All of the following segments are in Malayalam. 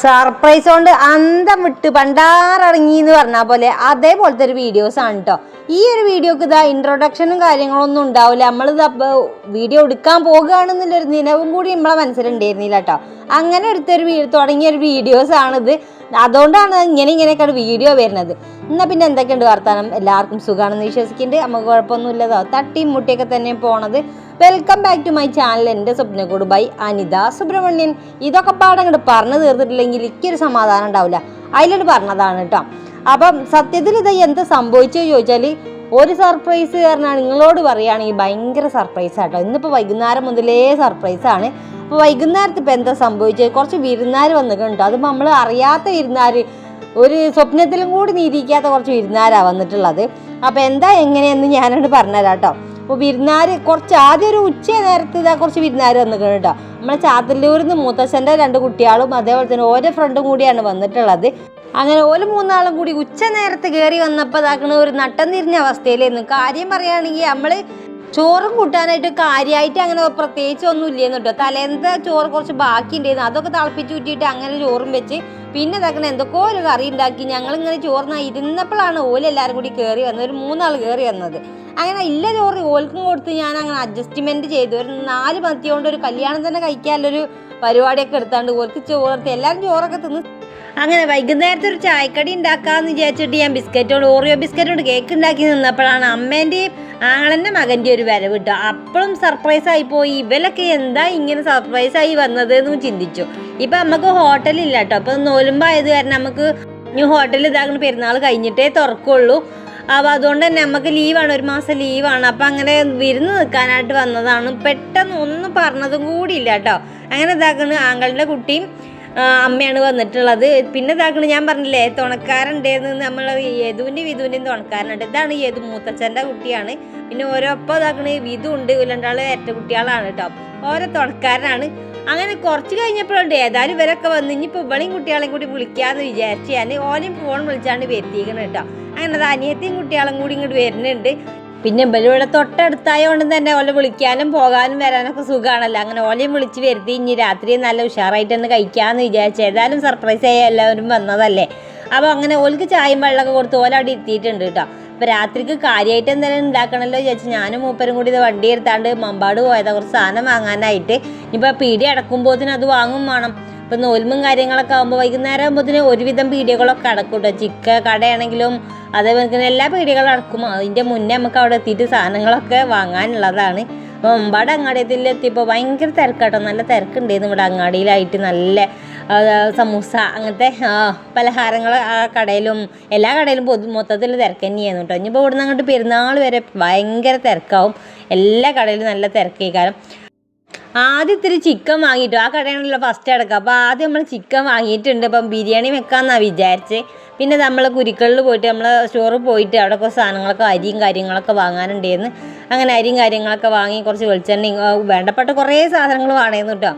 സർപ്രൈസ് കൊണ്ട് അന്തം വിട്ട് പണ്ടാറടങ്ങി എന്ന് പറഞ്ഞ പോലെ അതേപോലത്തെ ഒരു വീഡിയോസ് ആണ് കേട്ടോ ഈ ഒരു വീഡിയോക്ക് ഇതാ ഇൻട്രൊഡക്ഷനും കാര്യങ്ങളൊന്നും ഉണ്ടാവില്ല നമ്മൾ വീഡിയോ എടുക്കാൻ പോകുകയാണെന്നുള്ളൊരു നിലവും കൂടി നമ്മളെ മനസ്സിലുണ്ടായിരുന്നില്ല കേട്ടോ അങ്ങനെ എടുത്തൊരു തുടങ്ങിയ ഒരു വീഡിയോസ് ആണിത്. അതുകൊണ്ടാണ് ഇങ്ങനെ ഇങ്ങനെയൊക്കെ വീഡിയോ വരുന്നത്. എന്നാൽ പിന്നെ എന്തൊക്കെയുണ്ട് വർത്താനം? എല്ലാവർക്കും സുഖമാണെന്ന് വിശ്വസിക്കുന്നുണ്ട് നമുക്ക് കുഴപ്പമൊന്നുമില്ലതോ തട്ടിയും മുട്ടിയൊക്കെ തന്നെ പോണത്. Welcome back to my channel എന്റെ സ്വപ്നക്കൂട് ബൈ അനിത സുബ്രഹ്മണ്യൻ. ഇതൊക്കെ പാടം പറഞ്ഞു തീർത്തിട്ടില്ലെങ്കിൽ ഇക്കൊരു സമാധാനം ഉണ്ടാവില്ല. അതിലോട്ട് പറഞ്ഞതാണ് കേട്ടോ. അപ്പം സത്യത്തിൽ ഇത് എന്ത് സംഭവിച്ചു ചോദിച്ചാൽ ഒരു സർപ്രൈസ് കാരണമാണ് നിങ്ങളോട് പറയുകയാണെങ്കിൽ ഭയങ്കര സർപ്രൈസ് ആട്ടോ ഇന്നിപ്പോൾ വൈകുന്നേരം മുതലേ സർപ്രൈസാണ് അപ്പോൾ വൈകുന്നേരത്ത് ഇപ്പം എന്താ സംഭവിച്ചത്? കുറച്ച് വിരുന്നാർ വന്നിട്ടുണ്ട്. അതിപ്പോൾ നമ്മൾ അറിയാത്ത വിരുന്നാർ ഒരു സ്വപ്നത്തിലും കൂടി നീതിക്കാത്ത കുറച്ച് വിരുന്നാരാണ് വന്നിട്ടുള്ളത്. അപ്പോൾ എന്താ എങ്ങനെയെന്ന് ഞാനോട് പറഞ്ഞുതരാം കേട്ടോ. അപ്പോൾ വിരുന്നാർ കുറച്ച് ആദ്യം ഒരു ഉച്ച നേരത്ത് ഇതാ കുറച്ച് വിരുന്നാർ വന്നിട്ടുണ്ട് കേട്ടോ. നമ്മളെ ചാത്തല്ലൂരിൽ നിന്ന് മൂത്തച്ഛന്റെ രണ്ട് കുട്ടികളും അതേപോലെ തന്നെ ഓരോ ഫ്രണ്ടും കൂടിയാണ് വന്നിട്ടുള്ളത്. അങ്ങനെ ഓൽ മൂന്നാളും കൂടി ഉച്ച നേരത്ത് കയറി വന്നപ്പോൾ ഇതാക്കണ ഒരു നട്ടം തിരിഞ്ഞ അവസ്ഥയിലായിരുന്നു. കാര്യം പറയുകയാണെങ്കിൽ നമ്മൾ ചോറും കൂട്ടാനായിട്ട് കാര്യമായിട്ട് അങ്ങനെ പ്രത്യേകിച്ച് ഒന്നും ഇല്ലെന്ന് കേട്ടോ തലേന്നത്തെ ചോറ് കുറച്ച് ബാക്കി ഉണ്ടായിരുന്നു അതൊക്കെ തിളപ്പിച്ച് ഊറ്റിയിട്ട് അങ്ങനെ ചോറും വെച്ച് പിന്നെ ഇതാക്കണ എന്തൊക്കെയോ ഒരു കറി ഉണ്ടാക്കി. ഞങ്ങൾ ഇങ്ങനെ ചോറിന ഇരുന്നപ്പോഴാണ് ഓൽ എല്ലാവരും കൂടി കയറി വന്നത്. ഒരു മൂന്നാൾ കയറി വന്നത്. അങ്ങനെ ഇല്ല ചോറ്. ഓൽക്കും കൊടുത്ത് ഞാൻ അങ്ങനെ അഡ്ജസ്റ്റ്മെന്റ് ചെയ്തു. ഒരു നാല് മത്തി ഒരു കല്യാണം തന്നെ കഴിക്കാനുള്ളൊരു പരിപാടിയൊക്കെ എടുത്താണ്ട് ഓൽക്ക് ചോറ് എല്ലാവരും ചോറൊക്കെ തിന്ന് അങ്ങനെ വൈകുന്നേരത്തെ ഒരു ചായക്കടി ഉണ്ടാക്കാന്ന് വിചാരിച്ചിട്ട് ഞാൻ ബിസ്ക്കറ്റോട് ഓറിയോ ബിസ്ക്കറ്റോട് കേക്ക് ഉണ്ടാക്കി നിന്നപ്പോഴാണ് അമ്മേന്റെയും ആങ്ങളന്റെ മകന്റെ ഒരു വരവ് കിട്ടുക. അപ്പോഴും സർപ്രൈസ് ആയി പോയി. ഇവലൊക്കെ എന്താ ഇങ്ങനെ സർപ്രൈസ് ആയി വന്നത് എന്ന് ചിന്തിച്ചു. ഇപ്പൊ നമുക്ക് ഹോട്ടലില്ല കേട്ടോ അപ്പം നോലുമ്പായത് കാരണം നമുക്ക് ഇനി ഹോട്ടലിൽ ഇതാകുന്ന പെരുന്നാൾ കഴിഞ്ഞിട്ടേ തുറക്കുള്ളൂ. അപ്പോൾ അതുകൊണ്ട് തന്നെ നമുക്ക് ലീവാണ് ഒരു മാസം ലീവാണ് അപ്പം അങ്ങനെ വിരുന്ന് നിൽക്കാനായിട്ട് വന്നതാണ്. പെട്ടെന്ന് ഒന്നും പറഞ്ഞതും കൂടിയില്ല കേട്ടോ അങ്ങനെ ഇതാക്കുന്നത് ആങ്ങളുടെ കുട്ടിയും അമ്മയാണ് വന്നിട്ടുള്ളത്. പിന്നെ ഇതാക്കണ് ഞാൻ പറഞ്ഞില്ലേ തുണക്കാരുണ്ടായിരുന്നു നമ്മൾ യദുവിന്റെ വിധുവിന്റെയും തുണക്കാരനുണ്ട്. ഇതാണ് യദു മൂത്തച്ഛന്റെ കുട്ടിയാണ്. പിന്നെ ഓരോപ്പം ഇതാക്കണ് വിധു ഉണ്ട് രണ്ടാൾ ഏറ്റ കുട്ടികളാണ് കേട്ടോ ഓരോ തുണക്കാരനാണ്. അങ്ങനെ കുറച്ച് കഴിഞ്ഞപ്പോഴുണ്ട് ഏതായാലും ഇവരൊക്കെ വന്ന് ഇനിയിപ്പോൾ ഇവളെയും കുട്ടികളെയും കൂടി വിളിക്കാമെന്ന് വിചാരിച്ച് ഞാൻ ഓനെയും ഫോൺ വിളിച്ചാണ് വരുത്തിക്കണം കേട്ടോ അങ്ങനെ അനിയത്തെയും കുട്ടികളും കൂടി ഇങ്ങോട്ട് വരുന്നുണ്ട്. പിന്നെ ഇവരിവിടെ തൊട്ടടുത്തായതുകൊണ്ട് തന്നെ ഓല വിളിക്കാനും പോകാനും വരാനൊക്കെ സുഖമാണല്ലോ അങ്ങനെ ഓലയും വിളിച്ച് വരുത്തി ഇനി രാത്രി നല്ല ഉഷാറായിട്ട് തന്നെ കഴിക്കാമെന്ന് വിചാരിച്ചു ഏതായാലും സർപ്രൈസ് ആയി എല്ലാവരും വന്നതല്ലേ. അപ്പോൾ അങ്ങനെ ഓൽക്ക് ചായയും വെള്ളമൊക്കെ കൊടുത്ത് ഓല അവിടെ എത്തിയിട്ടുണ്ട് കേട്ടോ. അപ്പോൾ രാത്രിക്ക് കാര്യമായിട്ട് എന്തെങ്കിലും ഉണ്ടാക്കണമല്ലോ വിചാരിച്ചു ഞാനും മൂപ്പരും കൂടി ഇത് വണ്ടി എടുത്താണ്ട് മമ്പാട് പോയതാ. കുറച്ച് സാധനം വാങ്ങാനായിട്ട്. ഇനിയിപ്പോൾ പീടി അടക്കുമ്പോഴത്തേനും അത് വാങ്ങും വേണം. ഇപ്പം നോൽമും കാര്യങ്ങളൊക്കെ ആകുമ്പോൾ വൈകുന്നേരം ആകുമ്പോഴത്തേന് ഒരുവിധം പീടികകളൊക്കെ അടക്കും കേട്ടോ ചിക്ക കടയാണെങ്കിലും അതേപോലെ തന്നെ എല്ലാ പീടികളും അടക്കും. അതിന്റെ മുന്നേ നമുക്ക് അവിടെ എത്തിയിട്ട് സാധനങ്ങളൊക്കെ വാങ്ങാനുള്ളതാണ്. അപ്പോൾ ഒമ്പാട് അങ്ങാടിയത്തിൽ എത്തിയപ്പോൾ ഭയങ്കര തിരക്കാട്ടോ. നല്ല തിരക്കുണ്ടായിരുന്നു ഇവിടെ അങ്ങാടിയിലായിട്ട്. നല്ല സമൂസ അങ്ങനത്തെ പലഹാരങ്ങൾ ആ കടയിലും എല്ലാ കടയിലും പൊതു മൊത്തത്തിൽ തിരക്ക് തന്നെയായിരുന്നു കേട്ടോ. ഇനിയിപ്പോൾ ഇവിടുന്ന് അങ്ങോട്ട് പെരുന്നാൾ വരെ ഭയങ്കര തിരക്കാവും. എല്ലാ കടയിലും നല്ല തിരക്കേക്കാരം. ആദ്യം ഇത്തിരി ചിക്കൻ വാങ്ങിയിട്ടു ആ കടയാണല്ലോ ഫസ്റ്റ് അടക്കുക അപ്പോൾ ആദ്യം നമ്മൾ ചിക്കൻ വാങ്ങിയിട്ടുണ്ട്. അപ്പം ബിരിയാണി വെക്കാമെന്നാണ് വിചാരിച്ച്. പിന്നെ നമ്മൾ കുരുക്കളിൽ പോയിട്ട് നമ്മൾ സ്റ്റോറിൽ പോയിട്ട് അവിടെ കുറച്ച് സാധനങ്ങളൊക്കെ അരിയും കാര്യങ്ങളൊക്കെ വാങ്ങാനുണ്ടായിരുന്നു. അങ്ങനെ അരിയും കാര്യങ്ങളൊക്കെ വാങ്ങി കുറച്ച് വെളിച്ചെണ്ണയും വേണ്ടപ്പെട്ട കുറേ സാധനങ്ങൾ വേണമായിരുന്നു കേട്ടോ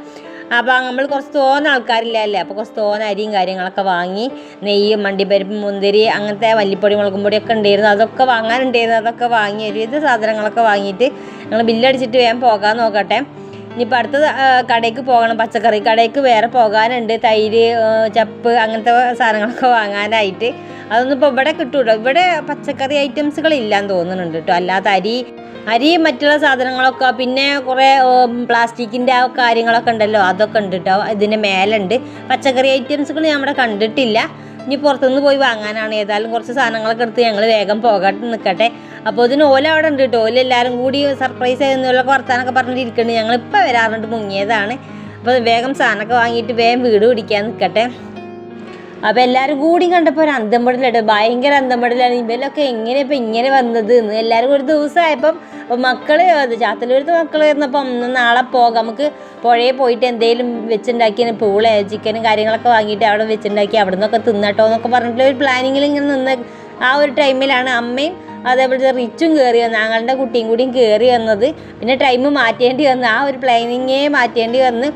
അപ്പോൾ നമ്മൾ കുറച്ച് തോന്ന ആൾക്കാരില്ലല്ലേ? അപ്പോൾ കുറച്ച് തോന്ന അരിയും കാര്യങ്ങളൊക്കെ വാങ്ങി നെയ്യ് മണ്ടിപ്പരിപ്പ് മുന്തിരി അങ്ങനത്തെ മല്ലിപ്പൊടി മുളകും പൊടിയൊക്കെ ഉണ്ടായിരുന്നു. അതൊക്കെ വാങ്ങാനുണ്ടായിരുന്നു. അതൊക്കെ വാങ്ങി ഒരുവിധ സാധനങ്ങളൊക്കെ വാങ്ങിയിട്ട് ഞങ്ങൾ ബില്ലടിച്ചിട്ട് വേഗം പോകാൻ നോക്കട്ടെ. ഇനിയിപ്പോൾ അടുത്ത കടയ്ക്ക് പോകണം പച്ചക്കറി കടയ്ക്ക് വേറെ പോകാനുണ്ട് തൈര് ചപ്പ് അങ്ങനത്തെ സാധനങ്ങളൊക്കെ വാങ്ങാനായിട്ട്. അതൊന്നും ഇപ്പോൾ ഇവിടെ കിട്ടൂട്ടോ ഇവിടെ പച്ചക്കറി ഐറ്റംസുകൾ ഇല്ലാന്ന് തോന്നുന്നുണ്ട് കേട്ടോ. അല്ലാത്ത അരി അരി മറ്റുള്ള സാധനങ്ങളൊക്കെ പിന്നെ കുറേ പ്ലാസ്റ്റിക്കിന്റെ ആ കാര്യങ്ങളൊക്കെ ഉണ്ടല്ലോ അതൊക്കെ ഉണ്ട് കേട്ടോ. ഇതിന്റെ മേലുണ്ട്. പച്ചക്കറി ഐറ്റംസുകൾ നമ്മുടെ കണ്ടിട്ടില്ല. ഇനി പുറത്തുനിന്ന് പോയി വാങ്ങാനാണ്. ഏതായാലും കുറച്ച് സാധനങ്ങളൊക്കെ എടുത്ത് ഞങ്ങൾ വേഗം പോകാട്ട് നിൽക്കട്ടെ അപ്പോൾ ഇതിന് ഓല അവിടെ ഉണ്ട് കേട്ടോ ഓല എല്ലാവരും കൂടി സർപ്രൈസ് ആയെന്നുള്ളൊക്കെ വർത്താനൊക്കെ പറഞ്ഞിട്ടിരിക്കുന്നുണ്ട് ഞങ്ങൾ ഇപ്പോൾ വരാറുണ്ട് മുങ്ങിയതാണ്. അപ്പോൾ വേഗം സാധനമൊക്കെ വാങ്ങിയിട്ട് വേഗം വീട് പിടിക്കാൻ നിൽക്കട്ടെ അപ്പോൾ എല്ലാവരും കൂടി കണ്ടപ്പോൾ ഒരു അന്തംപടലുണ്ട് ഭയങ്കര അന്തംപടലാണ് ഇവരൊക്കെ എങ്ങനെ ഇങ്ങനെ വന്നത് എന്ന്. എല്ലാവരും ഒരു ദിവസമായപ്പം അപ്പം മക്കൾ ചാത്തലൂരത്ത് മക്കൾ വരുന്നപ്പം ഒന്ന് നാളെ പോകാം. നമുക്ക് പുഴയിൽ പോയിട്ട് എന്തെങ്കിലും വെച്ചുണ്ടാക്കിയ പൂള ചിക്കനും കാര്യങ്ങളൊക്കെ വാങ്ങിയിട്ട് അവിടെ വെച്ചുണ്ടാക്കി അവിടെ നിന്നൊക്കെ തിന്നട്ടോ എന്നൊക്കെ പറഞ്ഞിട്ട് ഒരു പ്ലാനിങ്ങിൽ ഇങ്ങനെ നിന്ന് ആ ഒരു ടൈമിലാണ് അമ്മയും അതേപോലെ റിച്ചും കയറി വന്നത് ഞങ്ങളുടെ കുട്ടിയും കൂടിയും കയറി വന്നത്. പിന്നെ ടൈം മാറ്റേണ്ടി വന്ന് ആ ഒരു പ്ലാനിങ്ങേ മാറ്റേണ്ടി വന്ന്.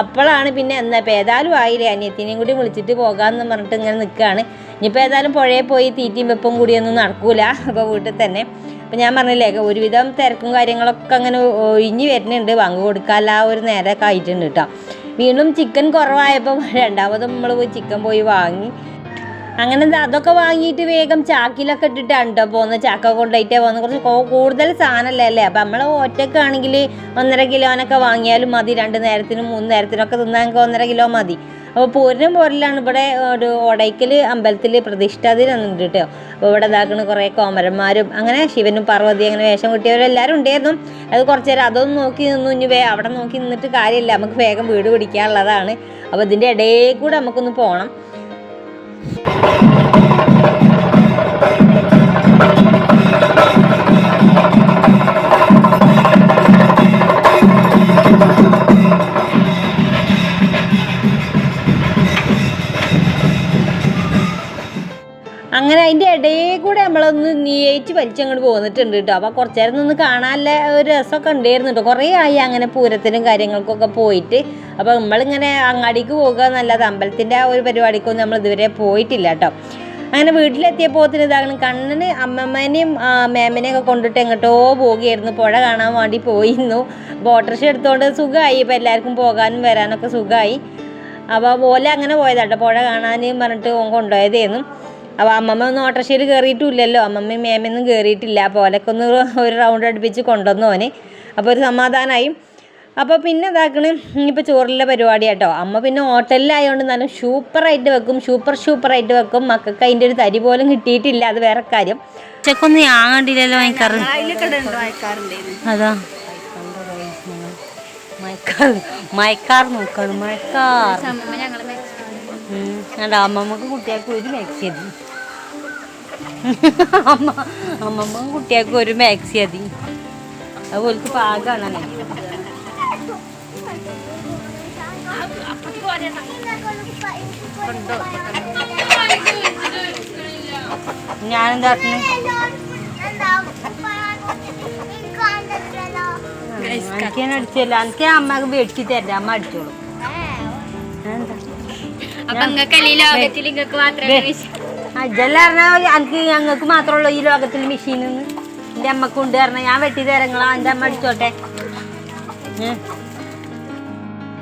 അപ്പോഴാണ് പിന്നെ എന്നാ ഏതായാലും ആയില്ലേ അനിയത്തിനെയും കൂടി വിളിച്ചിട്ട് പോകാമെന്ന് പറഞ്ഞിട്ട് ഇങ്ങനെ നിൽക്കുകയാണ് ഇനിയിപ്പോൾ ഏതായാലും പുഴയിൽ പോയി തീറ്റയും വെപ്പും കൂടിയൊന്നും നടക്കൂല. അപ്പോൾ വീട്ടിൽ തന്നെ. അപ്പം ഞാൻ പറഞ്ഞില്ലേ ഒരുവിധം തിരക്കും കാര്യങ്ങളൊക്കെ അങ്ങനെ ഒഴിഞ്ഞ് വരുന്നുണ്ട്. വാങ്ങി കൊടുക്കാനുള്ള ആ ഒരു നേരമൊക്കെ ആയിട്ടുണ്ട് കേട്ടോ. വീണ്ടും ചിക്കൻ കുറവായപ്പോൾ രണ്ടാമത് നമ്മൾ പോയി ചിക്കൻ പോയി വാങ്ങി. അങ്ങനെ അതൊക്കെ വാങ്ങിയിട്ട് വേഗം ചാക്കിലൊക്കെ ഇട്ടിട്ടാണ് കേട്ടോ പോകുന്നത് ചാക്ക കൊണ്ടുപോയിട്ടേ പോകുന്നത് കുറച്ച് കൂടുതൽ സാധനമല്ലേ അല്ലേ? അപ്പം നമ്മൾ ഒറ്റക്കാണെങ്കിൽ ഒന്നര കിലോനൊക്കെ വാങ്ങിയാലും മതി. രണ്ട് നേരത്തിനും മൂന്ന് നേരത്തിനൊക്കെ തിന്നാൻ ഒന്നര കിലോ മതി. അപ്പോൾ പൂരം പോലെയാണ് ഇവിടെ ഒരു ഒടയ്ക്കൽ അമ്പലത്തിൽ പ്രതിഷ്ഠ കേട്ടോ അപ്പോൾ ഇവിടെ ഇതാക്കുന്ന കുറേ കോമരന്മാരും അങ്ങനെ ശിവനും പാർവതി അങ്ങനെ വേഷം കിട്ടിയവരെല്ലാവരും ഉണ്ടായിരുന്നു. അത് കുറച്ച് നേരം അതൊന്നും നോക്കി നിന്നു ഇനി വേ അവിടെ നോക്കി നിന്നിട്ട് കാര്യമില്ല. നമുക്ക് വേഗം വീട് പിടിക്കാനുള്ളതാണ്. അപ്പോൾ ഇതിന്റെ ഇടയിൽ കൂടെ നമുക്കൊന്ന് പോകണം അങ്ങനെ അതിന്റെ ഇടയിൽ കൂടെ നമ്മളൊന്ന് നീയേറ്റ് വലിച്ചങ്ങോട്ട് പോന്നിട്ടുണ്ട് കേട്ടോ. അപ്പോൾ കുറച്ച് നേരം നിന്ന് കാണാനുള്ള ഒരു രസമൊക്കെ ഉണ്ടായിരുന്നു കേട്ടോ. കുറേ ആയി അങ്ങനെ പൂരത്തിനും കാര്യങ്ങൾക്കൊക്കെ പോയിട്ട്. അപ്പോൾ നമ്മളിങ്ങനെ അങ്ങാടിക്ക് പോകുക എന്നല്ലാതെ അമ്പലത്തിന്റെ ആ ഒരു പരിപാടിക്കൊന്നും നമ്മൾ ഇതുവരെ പോയിട്ടില്ല കേട്ടോ. അങ്ങനെ വീട്ടിലെത്തിയപ്പോൾ ഇതാകണം കണ്ണന് അമ്മമ്മേനെയും ആ, മേമനെയും ഒക്കെ കൊണ്ടിട്ട് എങ്ങോട്ടോ പോവുകയായിരുന്നു. പുഴ കാണാൻ വേണ്ടി പോയിരുന്നു. ബോട്ടർഷ എടുത്തുകൊണ്ട് സുഖമായി ഇപ്പോൾ എല്ലാവർക്കും പോകാനും വരാനൊക്കെ സുഖമായി അപ്പോൾ പോലെ അങ്ങനെ പോയതാട്ടോ പുഴ കാണാനും പറഞ്ഞിട്ട് ഓൻ കൊണ്ടുപോയതായിരുന്നു അപ്പോൾ അമ്മമ്മ ഒന്നും ഓട്ടോറിക്ഷയിൽ കയറിയിട്ടില്ലല്ലോ അമ്മമ്മയും മേമയൊന്നും കയറിയിട്ടില്ല അപ്പോൾ ഓലൊക്കെ ഒന്ന് ഒരു റൗണ്ട് അടുപ്പിച്ച് കൊണ്ടുവന്നു ഓന്. അപ്പോൾ ഒരു സമാധാനമായി അപ്പോൾ പിന്നെ ഇതാക്കണ് ഇനിയിപ്പോൾ ചോറിലെ പരിപാടി കേട്ടോ അമ്മ പിന്നെ ഹോട്ടലിലായതുകൊണ്ട് നല്ല സൂപ്പറായിട്ട് വെക്കും. സൂപ്പർ സൂപ്പറായിട്ട് വെക്കും. മക്കൾക്ക് അതിന്റെ ഒരു തരി പോലും കിട്ടിയിട്ടില്ല. അത് വേറെ കാര്യം. ഉച്ചക്കൊന്നും ആകണ്ടില്ലല്ലോ വാങ്ങിക്കാറ് അതാ. മയക്കാർ മയക്കാർ നോക്കാണ് മയക്കാർ അല്ല അമ്മമ്മക്ക് കുട്ടികൾക്ക് ഒരു മാക്സി മതി. അമ്മ അമ്മമ്മ കുട്ടികൾക്ക് ഒരു മാക്സി മതി. അത് ഓൾക്ക് പാകാണല്ലേ ഞാനെന്താ എനിക്ക് ഞാൻ അടിച്ചല്ല എനിക്ക് അമ്മയ്ക്ക് തരാം. അമ്മ അടിച്ചോളും. അപ്പൊ നിങ്ങൾക്ക് ഈ ലോകത്തിൽ നിങ്ങൾക്ക് മാത്രമേ വിശ്വ- അജല്ല പറഞ്ഞാൽ എനിക്ക് ഞങ്ങൾക്ക് മാത്രമുള്ള ഈ ലോകത്തിൽ മെഷീൻ എന്റെ അമ്മയ്ക്ക് ഉണ്ട് ഞാൻ വെട്ടി തരങ്ങളാ എന്റെ അമ്മ അടിച്ചോട്ടെ.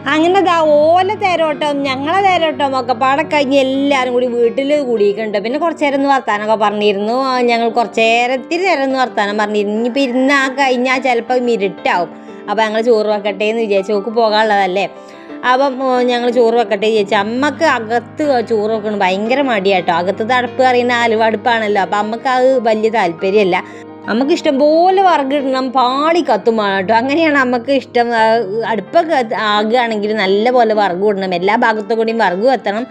അങ്ങനെ ദാ ഓല തേരോട്ടം ഞങ്ങളെ തേരോട്ടം ഒക്കെ പാടെ കഴിഞ്ഞ് എല്ലാവരും കൂടി വീട്ടിൽ കൂടിയിട്ടുണ്ട്. പിന്നെ കുറച്ച് നേരം ഒന്ന് വർത്താനമൊക്കെ പറഞ്ഞിരുന്നു. ഞങ്ങൾ കുറച്ച് നേരത്തിൽ നേരം ഒന്ന് വർത്താനം പറഞ്ഞിരുന്നു. ഇനിയിപ്പോൾ ഇരുന്ന് ആ കഴിഞ്ഞാൽ ചിലപ്പോൾ ഇരുട്ടാവും അപ്പോൾ ഞങ്ങൾ ചോറ് വെക്കട്ടെ എന്ന് വിചാരിച്ചു. നോക്ക് പോകാനുള്ളതല്ലേ? അപ്പം ഞങ്ങൾ ചോറ് വെക്കട്ടെ ചോദിച്ചു അമ്മയ്ക്ക് അകത്ത് ചോറ് വെക്കണം ഭയങ്കര മടിയാട്ടോ അകത്ത് തടുപ്പ് അറിയുന്ന ആലുവ അടുപ്പാണല്ലോ അപ്പം അമ്മയ്ക്ക് അത് വലിയ താല്പര്യമല്ല നമുക്ക് ഇഷ്ടം പോലെ വറുകിടണം പാളി കത്തും കേട്ടോ അങ്ങനെയാണ് നമുക്ക് ഇഷ്ടം. അടുപ്പൊക്കെ ആകുകയാണെങ്കിൽ നല്ലപോലെ വർഗ ഇടണം. എല്ലാ ഭാഗത്തു കൂടിയും വർഗ് എത്തണം.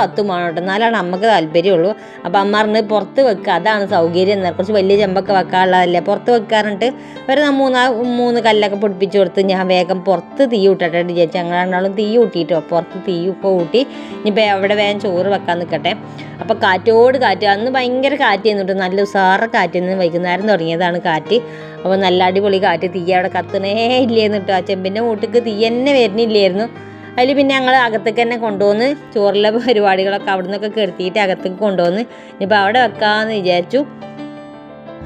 കത്തും വേണം കേട്ടോ. എന്നാലാണ് നമുക്ക് താല്പര്യമുള്ളൂ. അപ്പം അമ്മ പറഞ്ഞ് പുറത്ത് വെക്കുക അതാണ് സൗകര്യം എന്നാൽ കുറച്ച് വലിയ ചെമ്പൊക്കെ വെക്കാനുള്ളതല്ലേ. പുറത്ത് വെക്കാറുണ്ട്. ഒരു മൂന്നാ മൂന്ന് കല്ലൊക്കെ പൊടിപ്പിച്ച് കൊടുത്ത് ഞാൻ വേഗം പുറത്ത് തീ വിട്ടട്ടെ വിചാരിച്ചു ഞങ്ങൾ തീ കൂട്ടിയിട്ടോ പുറത്ത് തീ ഒക്കെ കൂട്ടി. ഇനിയിപ്പോൾ എവിടെ വേഗം ചോറ് വെക്കാൻ നിൽക്കട്ടെ അപ്പോൾ കാറ്റോട് കാറ്റ്. അന്ന് ഭയങ്കര കാറ്റ് ചെയ്യുന്നുണ്ട് നല്ല ഉസാറ കാറ്റ് നിന്ന് വൈകുന്നേരം തുടങ്ങിയതാണ് കാറ്റ്. അപ്പോൾ നല്ല അടിപൊളി കാറ്റ്. തീ അവിടെ കത്തണേ ഇല്ലായിരുന്നു കേട്ടോ. ആ ചെമ്പിന്റെ മൂട്ടിക്ക് തീ തന്നെ വരുന്നില്ലായിരുന്നു. അതിൽ പിന്നെ ഞങ്ങൾ അകത്തേക്ക് തന്നെ കൊണ്ടുവന്ന് ചോറിലെ പരിപാടികളൊക്കെ അവിടെ നിന്നൊക്കെ കെടുത്തിയിട്ട് അകത്തേക്ക് കൊണ്ടുവന്ന് ഇനിയിപ്പോൾ അവിടെ വെക്കാമെന്ന് വിചാരിച്ചു.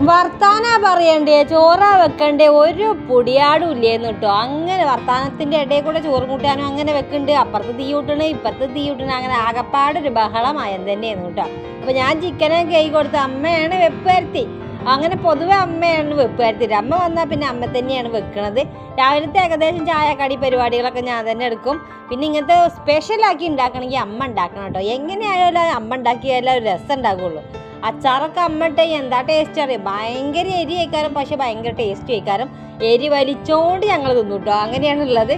വർത്താനാ പറയണ്ടേ? ചോറാ വെക്കണ്ടേ? ഒരു പൊടിയാടും ഇല്ലേന്ന് കേട്ടോ. അങ്ങനെ വർത്താനത്തിന്റെ ഇടയിൽ കൂടെ ചോറ് കൂട്ടാനും അങ്ങനെ വെക്കുന്നുണ്ട്. അപ്പുറത്ത് തീ കൂട്ടണേ ഇപ്പുറത്ത് തീ കൂട്ടണേ. അങ്ങനെ ആകപ്പാടൊരു ബഹളമായം തന്നെയായിരുന്നു കേട്ടോ. അപ്പോൾ ഞാൻ ചിക്കനെ കൈ കൊടുത്ത് അമ്മയാണ് വെപ്പ് വരുത്തി അങ്ങനെ പൊതുവെ അമ്മയാണ് വെപ്പ് അമ്മ വന്നാൽ പിന്നെ അമ്മ തന്നെയാണ് വെക്കുന്നത് രാവിലത്തെ ഏകദേശം ചായ കടി പരിപാടികളൊക്കെ ഞാൻ തന്നെ എടുക്കും. പിന്നെ ഇങ്ങനത്തെ സ്പെഷ്യലാക്കി ഉണ്ടാക്കണമെങ്കിൽ അമ്മ ഉണ്ടാക്കണം കേട്ടോ. എങ്ങനെയായാലും അമ്മ ഉണ്ടാക്കിയാലേ ഒരു രസം ഉണ്ടാകുള്ളൂ അച്ചാറൊക്കെ അമ്മട്ടെ എന്താ ടേസ്റ്റ് അറിയാം? ഭയങ്കര എരി കഴിക്കാരം പക്ഷെ ഭയങ്കര ടേസ്റ്റ് കഴിക്കാരം എരി വലിച്ചോണ്ട് ഞങ്ങൾ തിന്നു കേട്ടോ. അങ്ങനെയാണുള്ളത്.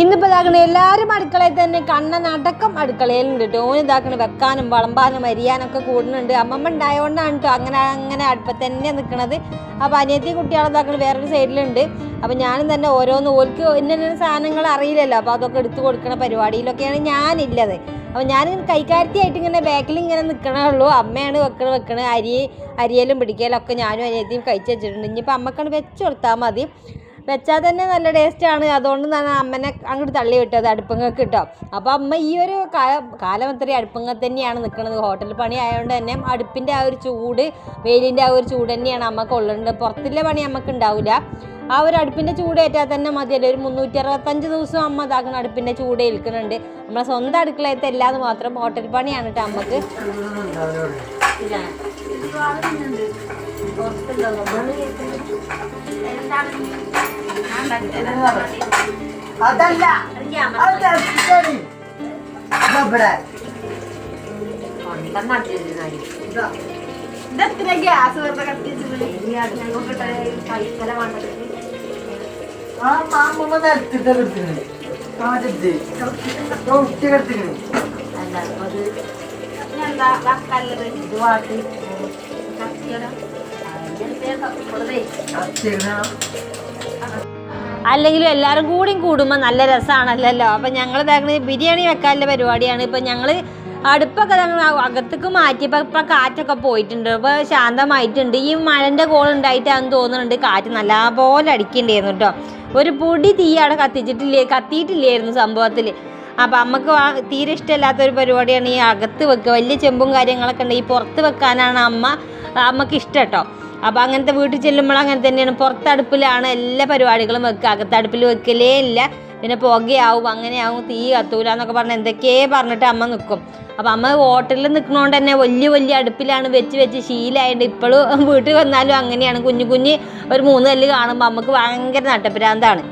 ഇന്നിപ്പോൾ ഇതാക്കണ എല്ലാവരും അടുക്കളയിൽ തന്നെ കണ്ണൻ അടക്കം അടുക്കളയിലുണ്ട് കേട്ടോ ഓൻ ഇതാക്കണ വെക്കാനും വളമ്പാനും അരിയാനൊക്കെ കൂടുന്നുണ്ട്. അമ്മമ്മ ഉണ്ടായതുകൊണ്ടാണ് കേട്ടോ അങ്ങനെ അങ്ങനെ അടുപ്പത്ത് തന്നെ നിൽക്കണത് അപ്പോൾ അനിയത്തി കുട്ടികളെ ഇതാക്കണ വേറൊരു സൈഡിലുണ്ട്. അപ്പോൾ ഞാനും തന്നെ ഓരോന്ന് ഓൽക്ക് ഇന്ന സാധനങ്ങൾ അറിയില്ലല്ലോ. അപ്പോൾ അതൊക്കെ എടുത്തു കൊടുക്കണ പരിപാടിയിലൊക്കെയാണ് ഞാനില്ലത്. അപ്പോൾ ഞാനിങ്ങനെ കൈകാരത്തിയായിട്ട് ഇങ്ങനെ ബാക്കിൽ ഇങ്ങനെ നിൽക്കണുള്ളൂ അമ്മയാണ് വെക്കണ വെക്കണ അരി അരിയലും പിടിക്കലൊക്കെ ഞാനും അനിയത്തിയും കഴിച്ചു വെച്ചിട്ടുണ്ട്. ഇനിയിപ്പോൾ അമ്മക്കാണ് വെച്ച് കൊടുത്താൽ മതി. വെച്ചാൽ തന്നെ നല്ല ടേസ്റ്റാണ് അതുകൊണ്ട് തന്നെ അമ്മനെ അങ്ങോട്ട് തള്ളി വിട്ടത് അടുപ്പങ്ങൾക്ക് കിട്ടും അപ്പോൾ അമ്മ ഈ ഒരു കാലം അത്രയും അടുപ്പങ്ങൾ തന്നെയാണ് നിൽക്കുന്നത് ഹോട്ടൽ പണി ആയതുകൊണ്ട് തന്നെ അടുപ്പിന്റെ ആ ഒരു ചൂട് വെയിലിന്റെ ആ ഒരു ചൂട് തന്നെയാണ് അമ്മയ്ക്ക് ഉള്ളത് പുറത്തുള്ള പണി അമ്മയ്ക്ക് ഉണ്ടാവില്ല ആ ഒരു അടുപ്പിന്റെ ചൂട് ഏറ്റാൽ തന്നെ മതിയല്ലോ ഒരു മുന്നൂറ്റി അറുപത്തഞ്ച് ദിവസം അമ്മ ഇതാക്കുന്ന അടുപ്പിന്റെ ചൂട് ഏൽക്കുന്നുണ്ട്. നമ്മളെ സ്വന്തം അടുക്കളയത്തെ എല്ലാം മാത്രം ഹോട്ടൽ പണിയാണ് കേട്ടോ അമ്മയ്ക്ക്. അതല്ല. ഇവിടെ. ഇതാ. ഇതെത്ര ഗ്യാസ് വെറുതെ കത്തിച്ചത് ആ മാമ്മ നിരത്തിട്ട് എടുത്തിക്കണ്. കാറ്റത്ത് ചവിട്ടി കിടത്തിക്കണ്. ഇത് വാട്ടി. കത്തിക്കണ അല്ലെങ്കിലും എല്ലാവരും കൂടിയും കൂടുമ്പോൾ നല്ല രസമാണല്ലോ അപ്പം ഞങ്ങൾ ഇതാക്കുന്നത് ബിരിയാണി വെക്കാനുള്ള പരിപാടിയാണ്. ഇപ്പം ഞങ്ങൾ അടുപ്പൊക്കെ അകത്തേക്ക് മാറ്റിയപ്പോൾ ഇപ്പം കാറ്റൊക്കെ പോയിട്ടുണ്ട്. ഇപ്പോൾ ശാന്തമായിട്ടുണ്ട്. ഈ മഴന്റെ കോൾ ഉണ്ടായിട്ടാണെന്ന് തോന്നുന്നുണ്ട്. കാറ്റ് നല്ലപോലെ അടിക്കണ്ടായിരുന്നു കേട്ടോ ഒരു പൊടി തീ അവിടെ കത്തിച്ചിട്ടില്ലേ കത്തിയിട്ടില്ലായിരുന്നു സംഭവത്തിൽ അപ്പം അമ്മയ്ക്ക് ആ- തീരെ ഇഷ്ടമില്ലാത്ത ഒരു പരിപാടിയാണ് ഈ അകത്ത് വെക്കുക. വലിയ ചെമ്പും കാര്യങ്ങളൊക്കെ ഉണ്ട്. ഈ പുറത്ത് വെക്കാനാണ് അമ്മ അമ്മയ്ക്ക് ഇഷ്ടം കേട്ടോ അപ്പോൾ അങ്ങനത്തെ വീട്ടിൽ ചെല്ലുമ്പോൾ അങ്ങനെ തന്നെയാണ്. പുറത്തടുപ്പിലാണ് എല്ലാ പരിപാടികളും വെക്കുക. അകത്തടുപ്പിൽ വെക്കലേ ഇല്ല. പിന്നെ പുകയാവും അങ്ങനെയാവും തീ കത്തൂല എന്നൊക്കെ പറഞ്ഞ് എന്തൊക്കെയേ പറഞ്ഞിട്ട് അമ്മ നിൽക്കും അപ്പോൾ അമ്മ ഹോട്ടലിൽ നിൽക്കണോണ്ട് തന്നെ വലിയ വലിയ അടുപ്പിലാണ് വെച്ച് വെച്ച് ശീലമായിട്ട് ഇപ്പോഴും വീട്ടിൽ വന്നാലും അങ്ങനെയാണ്. കുഞ്ഞു കുഞ്ഞ് ഒരു മൂന്ന് കല്ല് കാണുമ്പോൾ അമ്മയ്ക്ക് ഭയങ്കര നട്ടപ്രാന്താണ്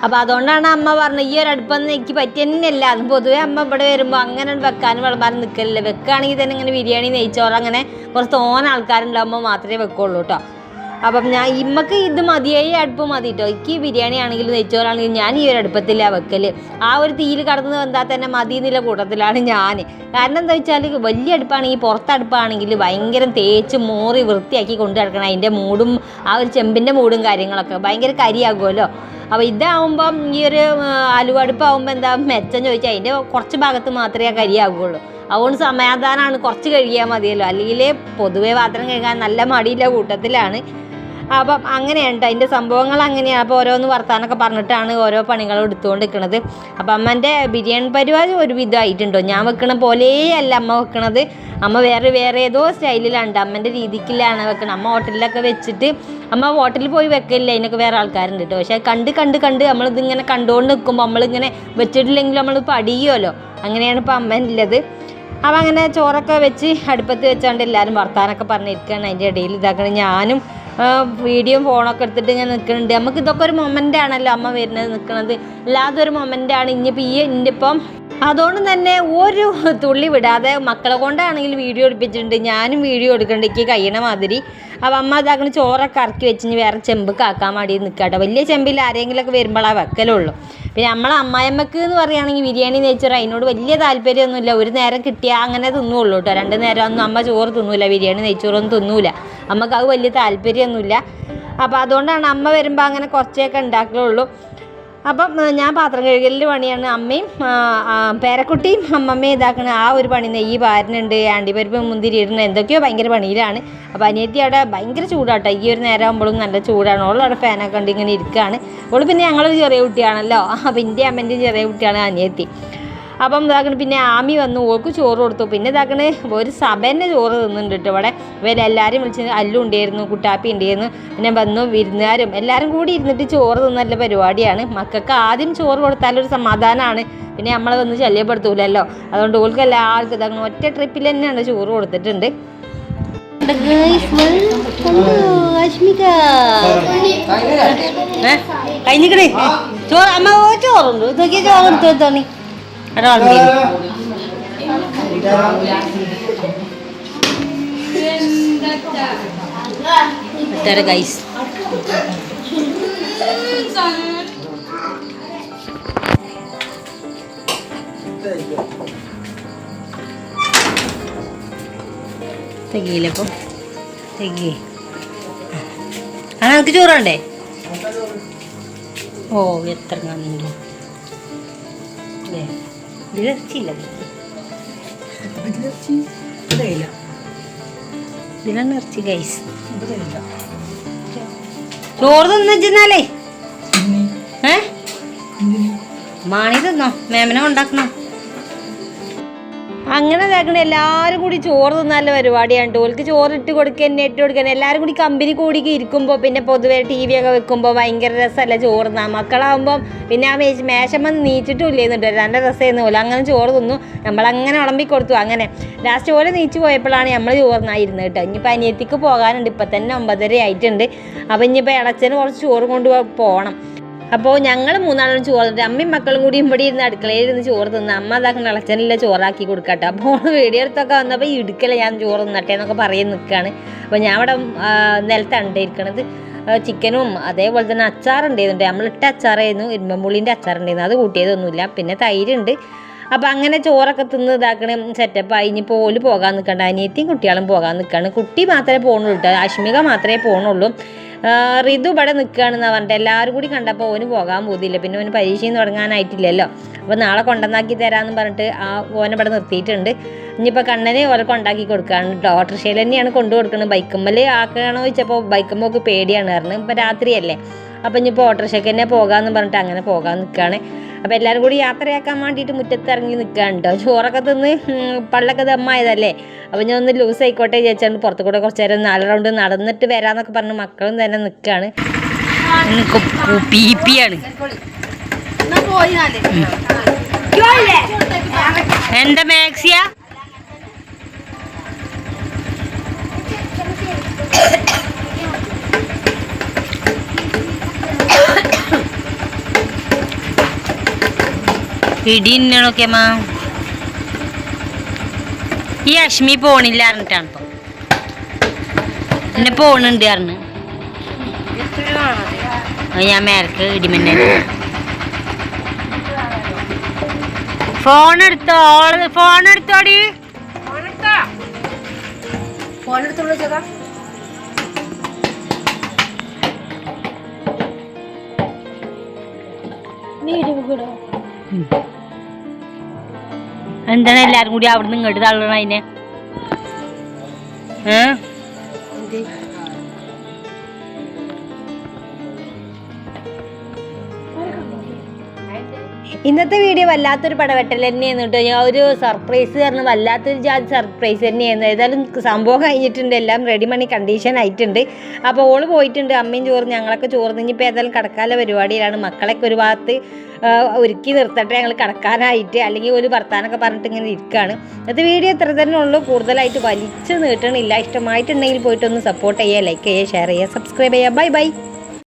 അപ്പോൾ അതുകൊണ്ടാണ് അമ്മ പറഞ്ഞത് ഈ ഒരു അടുപ്പൊന്നും എനിക്ക് പറ്റിയ തന്നെയല്ല അത് പൊതുവെ അമ്മ ഇവിടെ വരുമ്പോൾ അങ്ങനെ വെക്കാനും വിളമ്പാനും നിൽക്കലില്ല വെക്കുകയാണെങ്കിൽ തന്നെ ഇങ്ങനെ ബിരിയാണി നെയ്ച്ചോറ് അങ്ങനെ കുറച്ച് തോന ആൾക്കാരുണ്ടാകുമ്പോൾ മാത്രമേ വെക്കുള്ളൂ കേട്ടോ അപ്പം ഞാൻ ഇമ്മക്ക് ഇത് മതിയായി അടുപ്പ് മതി കേട്ടോ എനിക്ക് ബിരിയാണി ആണെങ്കിലും നെയ്ച്ചോറാണെങ്കിലും ഞാൻ ഈ ഒരു അടുപ്പത്തിലാണ് വെക്കൽ ആ ഒരു തീയിൽ കടന്ന് വന്നാൽ തന്നെ മതി എന്നുള്ള കൂട്ടത്തിലാണ് ഞാൻ കാരണം എന്താ വെച്ചാൽ വലിയ അടുപ്പാണെങ്കിൽ പുറത്തടുപ്പാണെങ്കിൽ ഭയങ്കര തേച്ച് മോറി വൃത്തിയാക്കി കൊണ്ട് നടക്കണം. അതിന്റെ മൂടും ആ ഒരു ചെമ്പിന്റെ മൂടും കാര്യങ്ങളൊക്കെ ഭയങ്കര കരിയാകുമല്ലോ. അപ്പോൾ ഇതാവുമ്പം ഈ ഒരു അലുവടുപ്പാവുമ്പോൾ എന്താ മെച്ചം ചോദിച്ചാൽ അതിന്റെ കുറച്ച് ഭാഗത്ത് മാത്രമേ കരിയാകുള്ളൂ അതുകൊണ്ട് സമാധാനമാണ് കുറച്ച് കഴുകിയാൽ മതിയല്ലോ. അല്ലെങ്കിൽ പൊതുവേ പാത്രം കഴുകാൻ നല്ല മടിയില്ല കൂട്ടത്തിലാണ്. അപ്പം അങ്ങനെയാണ്. അതിന്റെ സംഭവങ്ങൾ അങ്ങനെയാണ് അപ്പോൾ ഓരോന്ന് വർത്താനൊക്കെ പറഞ്ഞിട്ടാണ് ഓരോ പണികളും എടുത്തുകൊണ്ട് നിൽക്കുന്നത് അപ്പം അമ്മന്റെ ബിരിയാണി പരിപാടി ഒരു വിധമായിട്ടുണ്ടോ ഞാൻ വെക്കണ പോലെയല്ല അമ്മ വെക്കണത്. അമ്മ വേറെ വേറെ ഏതോ സ്റ്റൈലിലാണ്. അമ്മന്റെ രീതിക്കിലാണ് വെക്കണത്. അമ്മ ഹോട്ടലിലൊക്കെ വെച്ചിട്ട് അമ്മ ഹോട്ടലിൽ പോയി വെക്കില്ല അതിനൊക്കെ വേറെ ആൾക്കാരുണ്ട് കേട്ടോ. പക്ഷേ കണ്ട് കണ്ട് കണ്ട് നമ്മളിതിങ്ങനെ കണ്ടുകൊണ്ട് നിൽക്കുമ്പോൾ നമ്മളിങ്ങനെ വെച്ചിട്ടില്ലെങ്കിൽ നമ്മൾ പഠിക്കുമല്ലോ. അങ്ങനെയാണ് ഇപ്പം അമ്മ ഉള്ളത് അപ്പം അങ്ങനെ ചോറൊക്കെ വെച്ച് അടുപ്പത്ത് വെച്ചാണ്ട് എല്ലാവരും വർത്താനൊക്കെ പറഞ്ഞിരിക്കുകയാണ് അതിന്റെ ഇടയിൽ ഇതാക്കണം. ഞാനും വീഡിയോ ഫോണൊക്കെ എടുത്തിട്ട് ഞാൻ നിൽക്കുന്നുണ്ട് നമുക്ക് ഇതൊക്കെ ഒരു മൊമെന്റ് ആണല്ലോ അമ്മ വരുന്നത് നിൽക്കുന്നത് അല്ലാതെ ഒരു മൊമെന്റ് ആണ്. ഇനിയിപ്പോൾ ഈ എന്റെ ഇപ്പം അതുകൊണ്ട് തന്നെ ഒരു തുള്ളി വിടാതെ മക്കളെ കൊണ്ടാണെങ്കിൽ വീഡിയോ എടുപ്പിച്ചിട്ടുണ്ട്. ഞാനും വീഡിയോ എടുക്കണ്ട. കഴിയണ മാതിരി. അപ്പം അമ്മ അതാക്കണ ചോറൊക്കെ ഇറക്കി വെച്ച് ഇനി വേറെ ചെമ്പ് കാക്കാൻ വേണ്ടി നിൽക്കാട്ടോ വലിയ ചെമ്പിൽ ആരെങ്കിലുമൊക്കെ ആ വെക്കലുള്ളൂ. പിന്നെ നമ്മളെ അമ്മായിമ്മക്ക് എന്ന് പറയുകയാണെങ്കിൽ ബിരിയാണി നെയ്ച്ചോറ് അതിനോട് വലിയ താല്പര്യമൊന്നുമില്ല ഒരു നേരം കിട്ടിയാൽ അങ്ങനെ തിന്നുള്ളൂ കേട്ടോ രണ്ട് നേരം ഒന്നും അമ്മ ചോറ് തിന്നൂല ബിരിയാണി നെയ്ച്ചോറൊന്നും തിന്നൂല. അമ്മയ്ക്ക് അത് വലിയ താല്പര്യമൊന്നുമില്ല അപ്പോൾ അതുകൊണ്ടാണ് അമ്മ വരുമ്പോൾ അങ്ങനെ കുറച്ചൊക്കെ ഉണ്ടാക്കലുള്ളൂ അപ്പം ഞാൻ പാത്രം കഴുകലിന്റെ പണിയാണ്. അമ്മയും പേരക്കുട്ടിയും അമ്മമ്മയും ഇതാക്കണ ആ ഒരു പണി നെയ്യ് പാരുന്നുണ്ട് ആണ്ടിപ്പരിപ്പ് മുന്തിരി ഇടുന്ന എന്തൊക്കെയോ ഭയങ്കര പണിയിലാണ്. അപ്പോൾ അനിയത്തി അവിടെ ഭയങ്കര ചൂടാട്ടോ. ഈ ഒരു നേരം ആകുമ്പോഴും നല്ല ചൂടാണ്. ഓൾ അവിടെ ഫാനൊക്കെ ഉണ്ട് ഇങ്ങനെ ഇരിക്കുകയാണ് ഓൾ പിന്നെ ഞങ്ങളൊരു ചെറിയ കുട്ടിയാണല്ലോ. അപ്പം എന്റെ അമ്മേന്റെയും ചെറിയ കുട്ടിയാണ് അനിയത്തി. അപ്പം ഇതാക്കണ പിന്നെ ആമി വന്നു ഓർക്ക് ചോറ് കൊടുത്തു. പിന്നെ ഇതാക്കണ ഒരു സഭേന്റെ ചോറ് തിന്നുന്നുണ്ട് കേട്ടോ ഇവിടെ. ഇവരെല്ലാവരും വിളിച്ച് അല്ലു ഉണ്ടായിരുന്നു കുട്ടാപ്പി ഉണ്ടായിരുന്നു. പിന്നെ വന്നു വിരുന്നുകാരും എല്ലാവരും കൂടി ഇരുന്നിട്ട് ചോറ് തിന്നല്ല പരിപാടിയാണ്. മക്കൾക്ക് ആദ്യം ചോറ് കൊടുത്താലൊരു സമാധാനമാണ് പിന്നെ നമ്മളെ വന്ന് ശല്യപ്പെടുത്തൂലല്ലോ. അതുകൊണ്ട് ഓൾക്ക് എല്ലാവർക്കും ഇതാക്കണം ഒറ്റ ട്രിപ്പിൽ തന്നെയാണ് ചോറ് കൊടുത്തിട്ടുണ്ട്. കഴിഞ്ഞിക്കണേ? ചോറ് അമ്മ ഓ ചോറുണ്ട്. ഇതൊക്കെ ചോറ് എടുത്ത് വെത്താണ് ഗൈസ് തികയില്ലപ്പം തികയേ ആ നമുക്ക് ചോറാണ്ടേ ഓ എത്ര നന്ദി അല്ലേ? ഗൈസ് ചോറ് തിന്നിച്ചെന്നാലേ ഏ? മാണി തിന്നോ? മേമനെ ഉണ്ടാക്കണോ അങ്ങനെ ഇതാക്കണ എല്ലാവരും കൂടി ചോറ് തിന്നാനുള്ള പരിപാടിയാണ്. ഓൾക്ക് ചോറ് ഇട്ട് കൊടുക്കുക ഇട്ട് കൊടുക്കുക എല്ലാവരും കൂടി കമ്പനി കൂടി ഇരിക്കുമ്പോൾ പിന്നെ പൊതുവെ ടി വി ഒക്കെ വെക്കുമ്പോൾ ഭയങ്കര രസമല്ല ചോറ് തിന്നാൻ. മക്കളാകുമ്പം പിന്നെ ആ മേശ മേശമ്മ നീച്ചിട്ടും ഇല്ലേന്നുണ്ട് നല്ല രസമായിരുന്നു പോലെ അങ്ങനെ ചോറ് തിന്നു. നമ്മളങ്ങനെ ഉളമ്പി കൊടുത്തു. അങ്ങനെ ലാസ്റ്റ് പോലെ നീച്ച് പോയപ്പോഴാണ് നമ്മൾ ചോറിനായിരുന്നത് കേട്ടോ. ഇനിയിപ്പോൾ അനിയത്തിക്ക് പോകാനുണ്ട്. ഇപ്പം തന്നെ ഒമ്പതര ആയിട്ടുണ്ട്. അപ്പോൾ ഇനിയിപ്പോൾ ഇളച്ചന് കുറച്ച് ചോറ് കൊണ്ട് പോകണം അപ്പോൾ ഞങ്ങൾ മൂന്നാളും ചോറ് തിന്നിട്ട് അമ്മയും മക്കളും കൂടി ഇവിടെ ഇരുന്ന് അടുക്കളയിൽ ഇരുന്ന് ചോറ് തിന്ന് അമ്മ അതാക്കുന്ന ഇളച്ചനില്ല ചോറാക്കി കൊടുക്കട്ടെ. അപ്പോൾ വീഡിയോ അടുത്തൊക്കെ വന്നപ്പോൾ ഇടുക്കല ഞാൻ ചോറ് തിന്നട്ടെ എന്നൊക്കെ പറയും നിൽക്കുകയാണ് അപ്പോൾ ഞാൻ അവിടെ നിലത്താണ് ഇരിക്കണത് ചിക്കനും അതേപോലെ തന്നെ അച്ചാറുണ്ടായിരുന്നു നമ്മളിട്ട അച്ചാറായിരുന്നു ഇരുമ്പമ്പുള്ളിന്റെ അച്ചാറുണ്ടായിരുന്നു. അത് കൂട്ടിയതൊന്നുമില്ല. പിന്നെ തൈരുണ്ട്. അപ്പം അങ്ങനെ ചോറൊക്കെ തിന്ന് ഇതാക്കണ സെറ്റപ്പ് ആയി. ഇനി പോൽ പോകാൻ നിൽക്കണ്ട അനിയത്തിയും കുട്ടികളും പോകാൻ നിൽക്കുകയാണ് കുട്ടി മാത്രമേ പോകണുള്ളൂ കേട്ടോ. അശ്മിക മാത്രമേ പോകുന്നുള്ളൂ ആ, റിതു ഇവിടെ നിൽക്കുകയാണെന്ന് പറഞ്ഞിട്ട് എല്ലാവരും കൂടി കണ്ടപ്പോൾ ഓന് പോകാൻ പോകുന്നില്ല പിന്നെ ഓന് പരീക്ഷയും തുടങ്ങാനായിട്ടില്ലല്ലോ. അപ്പോൾ നാളെ കൊണ്ടുവന്നാക്കി തരാമെന്ന് പറഞ്ഞിട്ട് ആ ഓനെ ഇവിടെ നിർത്തിയിട്ടുണ്ട്. ഇനിയിപ്പോൾ കണ്ണനെ ഓരെ കൊണ്ടാക്കി കൊടുക്കുകയാണ് കേട്ടോ. ഓട്ടോറിക്ഷയിൽ തന്നെയാണ് കൊണ്ടു കൊടുക്കുന്നത്. ബൈക്കുമ്മൽ ആക്കണോ ചോദിച്ചപ്പോൾ ബൈക്കുമ്പോൾ പേടിയാണ് കാരണം ഇപ്പോൾ രാത്രിയല്ലേ. അപ്പോൾ ഇനിയിപ്പോൾ ഓട്ടോറിക്ഷയ്ക്ക് തന്നെ പോകാമെന്ന് പറഞ്ഞിട്ട് അങ്ങനെ പോകാൻ നിൽക്കുകയാണ്. അപ്പോൾ എല്ലാവരും കൂടി യാത്രയാക്കാൻ വേണ്ടിയിട്ട് മുറ്റത്ത് ഇറങ്ങി നിൽക്കുകയാണ് കേട്ടോ ചോറൊക്കെ തിന്ന് പള്ളൊക്കെ ദമ്മായതല്ലേ? അപ്പോൾ ഞാൻ ഒന്ന് ലൂസ് ആയിക്കോട്ടെ ചേച്ചാണ്ട് പുറത്തു കൂടെ കുറച്ച് നേരം നാല് റൗണ്ട് നടന്നിട്ട് വരാമെന്നൊക്കെ പറഞ്ഞ് മക്കളും തന്നെ നിൽക്കുകയാണ് പി ആണ് എന്താ മാക്സിയ? ഇടി ഇന്നണൊക്കെ മാ. ഈ അശ്മി പോണില്ല അറിഞ്ഞിട്ടാണ് ഇപ്പൊ. എന്നെ പോണുണ്ട് അറിഞ്ഞ് അത് ഞാൻ മേലക്ക് ഇടിമന്നെ ഫോൺ എടുത്തോ ഓൾ ഫോൺ എടുത്തോടി. ഫോൺ എടുത്തോളൂ ചേട്ടാ എന്താണ് എല്ലാരും കൂടി അവിടുന്ന് ഇങ്ങോട്ട് തള്ളണ അതിനെ? ഏ? ഇന്നത്തെ വീഡിയോ വല്ലാത്തൊരു പടവെട്ടൽ തന്നെയാണ് കേട്ടോ. ഞാൻ ഒരു സർപ്രൈസ് കാരണം വല്ലാത്തൊരു ജാതി സർപ്രൈസ് തന്നെയായിരുന്നു. ഏതായാലും സംഭവം കഴിഞ്ഞിട്ടുണ്ട്. എല്ലാം റെഡി മണി കണ്ടീഷൻ ആയിട്ടുണ്ട്. അപ്പോൾ ഓൾ പോയിട്ടുണ്ട്. അമ്മയും ചോറ് ഞങ്ങളൊക്കെ ചോറ്. ഇനിയിപ്പോൾ ഏതായാലും കടക്കാല പരിപാടിയിലാണ്. മക്കളൊക്കെ ഒരു ഭാഗത്ത് ഒരുക്കി നിർത്തട്ടെ. ഞങ്ങൾ കടക്കാനായിട്ട് അല്ലെങ്കിൽ ഒരു വർത്താനൊക്കെ പറഞ്ഞിട്ട് ഇങ്ങനെ ഇരിക്കുകയാണ് ഇന്നത്തെ വീഡിയോ ഇത്ര തന്നെ ഉള്ളൂ. കൂടുതലായിട്ട് വലിച്ചു നീട്ടണില്ല. ഇഷ്ടമായിട്ടുണ്ടെങ്കിൽ പോയിട്ടൊന്ന് സപ്പോർട്ട് ചെയ്യുക ലൈക്ക് ചെയ്യുക ഷെയർ ചെയ്യുക സബ്സ്ക്രൈബ് ചെയ്യുക. Bye bye